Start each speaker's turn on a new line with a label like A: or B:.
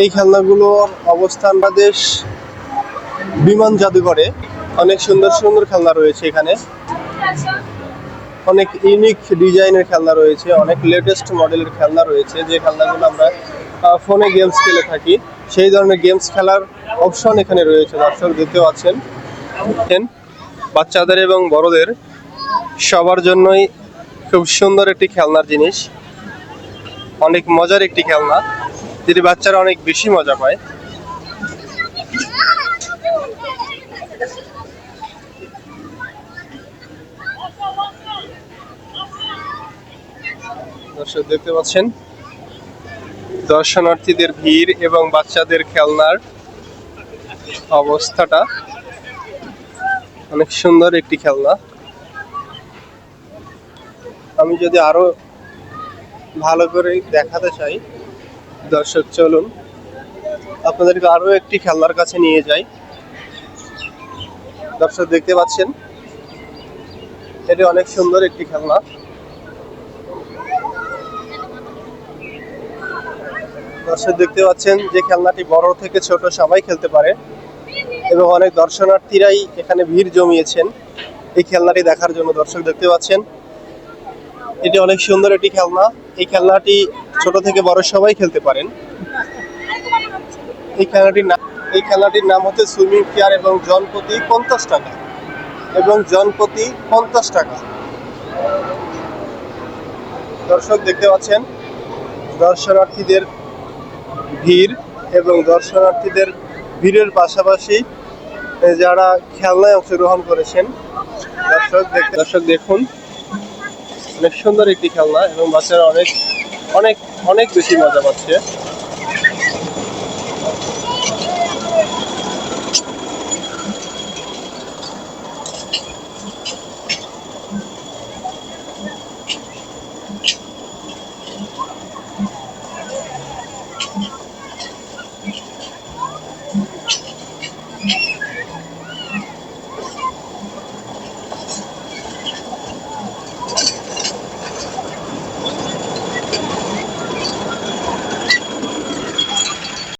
A: এই খেলনাগুলোর অবস্থান বাংলাদেশ বিমান জাদুঘরে। অনেক সুন্দর সুন্দর খেলনা রয়েছে এখানে। অনেক ইউনিক ডিজাইনের খেলনা রয়েছে। অনেক লেটেস্ট মডেলের খেলনা রয়েছে। যে খেলনাগুলো আমরা ফোনে গেমস খেলে থাকি, সেই ধরনের গেমস খেলার অপশন এখানে রয়েছে। দর্শক দেখতে আছেন বাচ্চাদের এবং বড়দের সবার জন্যই খুব সুন্দর একটি খেলনার জিনিস। অনেক মজার একটি খেলনা। যেটি বাচ্চারা অনেক বেশি মজা পায়। দর্শক, দেখতে পাচ্ছেন? দর্শনার্থীদের ভিড় এবং বাচ্চাদের খেলনার অবস্থাটা। অনেক সুন্দর একটি খেলনা। আমি যদি আরও ভালো করে দেখাতে চাই দর্শক, চলুন। আপনাদেরকে আরও একটি খেলনার কাছে নিয়ে যাই। দর্শক, দেখতে পাচ্ছেন? এটি অনেক সুন্দর একটি খেলনা। দর্শক, দেখতে পাচ্ছেন যে খেলনাটি বড় থেকে ছোট সবাই খেলতে পারে এবং অনেক দর্শনার্থীরাই এখানে ভিড় জমিয়েছেন এই খেলনাটি দেখার জন্য। দর্শক, দেখতে পাচ্ছেন? এটি অনেক সুন্দর একটি খেলনা। এই খেলনাটি ছোট থেকে বড় সবাই খেলতে পারেন। এই খেলাটির নাম এই খেলাটির নাম হচ্ছে সুইমিং চেয়ার এবং জনপ্রতি পঞ্চাশ টাকা। এবং জনপ্রতি পঞ্চাশ টাকা। দর্শক দেখতে পাচ্ছেন, দর্শনার্থীদের ভিড় এবং দর্শনার্থীদের ভিড়ের পাশাপাশি যারা খেলনায় অংশগ্রহণ করেছেন, দর্শক দর্শক দেখুন, অনেক সুন্দর একটি খেলনা এবং বাচ্চারা অনেক অনেক অনেক বেশি মজা পাচ্ছে।